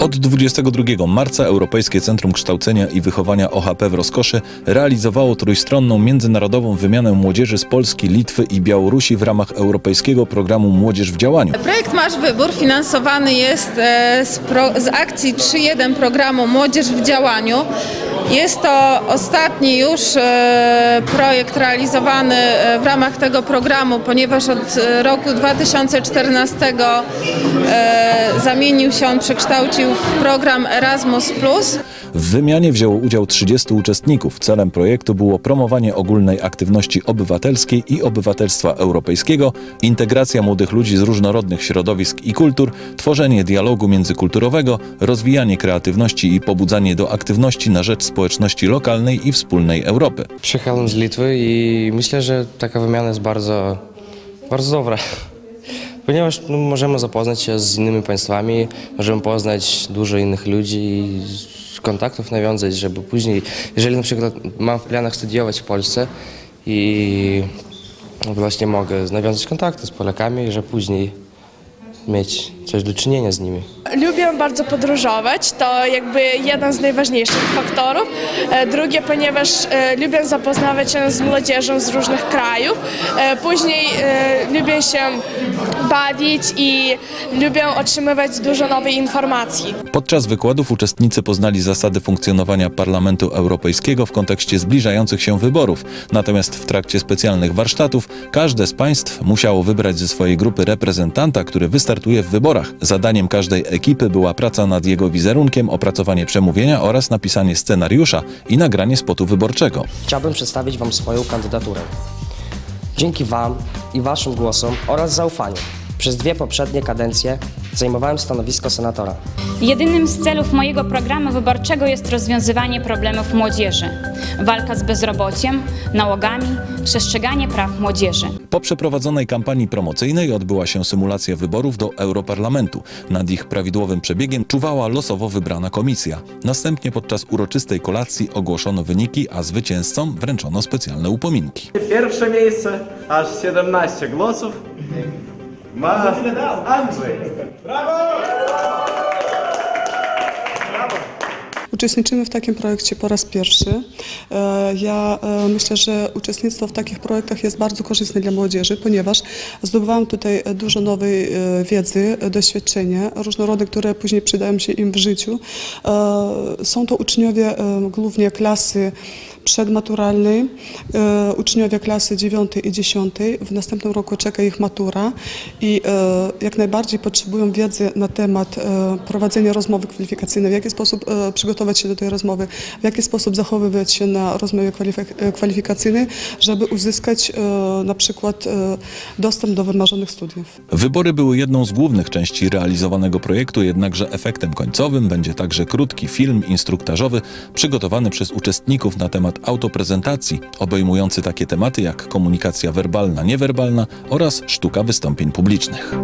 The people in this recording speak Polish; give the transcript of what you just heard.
Od 22 marca Europejskie Centrum Kształcenia i Wychowania OHP w Rozkoszy realizowało trójstronną międzynarodową wymianę młodzieży z Polski, Litwy i Białorusi w ramach Europejskiego Programu Młodzież w Działaniu. Projekt Masz Wybór finansowany jest e, z, pro, z akcji 3.1 programu Młodzież w działaniu. Jest to ostatni już e, projekt realizowany e, w ramach tego programu, ponieważ od e, roku 2014 e, zamienił się on, przekształcił w program Erasmus+. W wymianie wzięło udział 30 uczestników. Celem projektu było promowanie ogólnej aktywności obywatelskiej i obywatelstwa europejskiego, integracja młodych ludzi z różnorodnych środowisk i kultur, tworzenie dialogu międzykulturowego, rozwijanie kreatywności i pobudzanie do aktywności na rzecz społeczności lokalnej i wspólnej Europy. Przyjechałem z Litwy i myślę, że taka wymiana jest bardzo, bardzo dobra. Ponieważ no, możemy zapoznać się z innymi państwami, możemy poznać dużo innych ludzi i kontaktów nawiązać, żeby później, jeżeli na przykład mam w planach studiować w Polsce i właśnie mogę nawiązać kontakty z Polakami, że później mieć coś do czynienia z nimi. Lubię bardzo podróżować, to jakby jeden z najważniejszych faktorów. E, Drugie, ponieważ e, lubię zapoznawać się z młodzieżą z różnych krajów. E, Później lubię się bawić i lubię otrzymywać dużo nowej informacji. Podczas wykładów uczestnicy poznali zasady funkcjonowania Parlamentu Europejskiego w kontekście zbliżających się wyborów. Natomiast w trakcie specjalnych warsztatów każde z państw musiało wybrać ze swojej grupy reprezentanta, który wystartuje w wyborach. Zadaniem każdej ekipy była praca nad jego wizerunkiem, opracowanie przemówienia oraz napisanie scenariusza i nagranie spotu wyborczego. Chciałbym przedstawić Wam swoją kandydaturę. Dzięki Wam i Waszym głosom oraz zaufaniu przez dwie poprzednie kadencje zajmowałem stanowisko senatora. Jedynym z celów mojego programu wyborczego jest rozwiązywanie problemów młodzieży, walka z bezrobociem, nałogami, przestrzeganie praw młodzieży. Po przeprowadzonej kampanii promocyjnej odbyła się symulacja wyborów do Europarlamentu. Nad ich prawidłowym przebiegiem czuwała losowo wybrana komisja. Następnie podczas uroczystej kolacji ogłoszono wyniki, a zwycięzcom wręczono specjalne upominki. Pierwsze miejsce, aż 17 głosów ma Andrzej. Uczestniczymy w takim projekcie po raz pierwszy. E, Ja e, myślę, że uczestnictwo w takich projektach jest bardzo korzystne dla młodzieży, ponieważ zdobywam tutaj dużo nowej e, wiedzy, e, doświadczenia różnorodne, które później przydają się im w życiu. E, Są to uczniowie e, głównie klasy przedmaturalnej, e, uczniowie klasy 9 i 10. W następnym roku czeka ich matura i e, jak najbardziej potrzebują wiedzy na temat e, prowadzenia rozmowy kwalifikacyjnej, w jaki sposób przygotować się do tej rozmowy, w jaki sposób zachowywać się na rozmowie kwalifik- kwalifikacyjnej, żeby uzyskać na przykład dostęp do wymarzonych studiów. Wybory były jedną z głównych części realizowanego projektu, jednakże efektem końcowym będzie także krótki film instruktażowy przygotowany przez uczestników na temat autoprezentacji, obejmujący takie tematy jak komunikacja werbalna, niewerbalna oraz sztuka wystąpień publicznych.